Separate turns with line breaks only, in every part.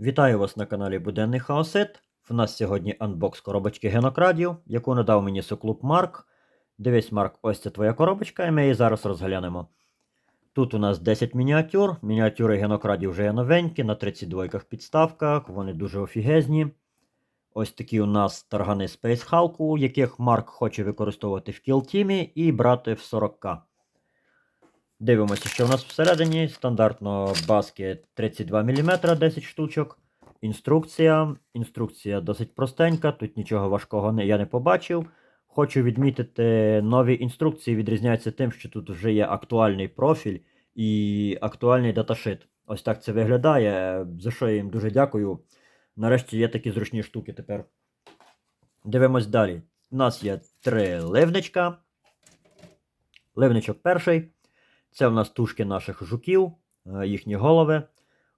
Вітаю вас на каналі Буденний Хаосит. В нас сьогодні анбокс коробочки генокрадів, яку надав мені соклуб Марк. Дивись, Марк, ось це твоя коробочка, і ми її зараз розглянемо. Тут у нас 10 мініатюр. Мініатюри генокрадів вже є новенькі, на 32 підставках, вони дуже офігезні. Ось такі у нас таргани Space Hulk, яких Марк хоче використовувати в кілтімі і брати в 40к. Дивимося, що в нас всередині. Стандартно баски 32 мм 10 штучок. Інструкція. Інструкція досить простенька, тут нічого важкого я не побачив. Хочу відмітити, нові інструкції відрізняються тим, що тут вже є актуальний профіль і актуальний даташит. Ось так це виглядає, за що я їм дуже дякую. Нарешті є такі зручні штуки тепер. Дивимось далі. У нас є три ливничка. Ливничок перший. Це в нас тушки наших жуків, е, їхні голови.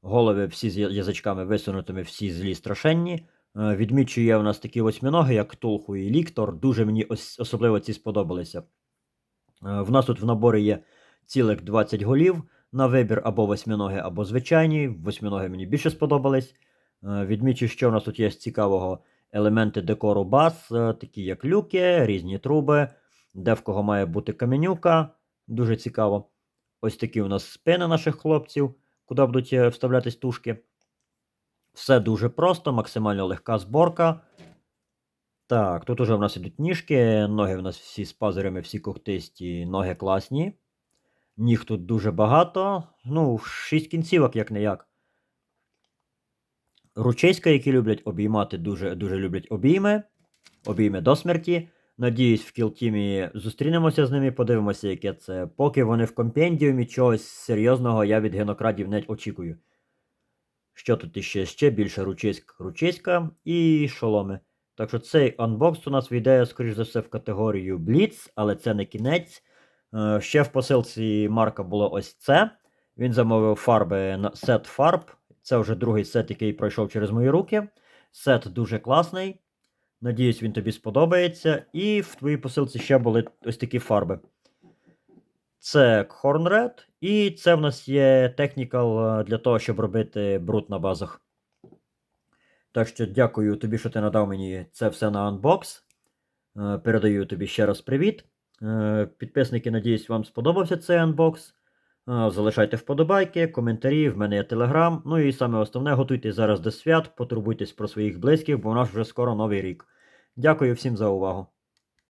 Голови всі з язичками висунутими, всі злі страшенні. Е, Відмічує в нас такі восьминоги, як Толху і Ліктор. Дуже мені особливо ці сподобалися. Е, В нас тут в наборі є цілих 20 голів на вибір або восьминоги, або звичайні. Восьминоги мені більше сподобались. Відмічу, що в нас тут є з цікавого елементи декору баз, такі як люки, різні труби, де в кого має бути каменюка. Дуже цікаво. Ось такі у нас спини наших хлопців, куди будуть е, вставлятись тушки. Все дуже просто, максимально легка зборка. Так, тут уже в нас ідуть ніжки, ноги в нас всі з пазурями, всі когтисті, ноги класні. Ніг тут дуже багато. Ну, шість кінцівок, як не як. Ручиська, які люблять обіймати, дуже, дуже люблять обійми. Обійми до смерті. Надіюсь, в кілтімі зустрінемося з ними, подивимося, яке це. Поки вони в компендіумі чогось серйозного я від генокрадів не очікую. Що тут іще? Ще більше ручиськ, ручиська і шоломи. Так що цей анбокс у нас війде, скоріш за все, в категорію Blitz, але це не кінець. Е, Ще в посилці Марка було ось це. Він замовив фарби сет фарб. Це вже другий сет, який пройшов через мої руки. Сет дуже класний. Надіюсь, він тобі сподобається. І в твоїй посилці ще були ось такі фарби. Це Horn Red, і це в нас є технікал для того, щоб робити бруд на базах. Так що дякую тобі, що ти надав мені це все на анбокс. Е, Передаю тобі ще раз привіт. Е, Підписники, надіюсь, вам сподобався цей анбокс. Е, Залишайте вподобайки, коментарі, в мене є телеграм. Ну і саме основне, готуйтесь зараз до свят, потурбуйтесь про своїх близьких, бо у нас вже скоро новий рік. Дякую всім за увагу.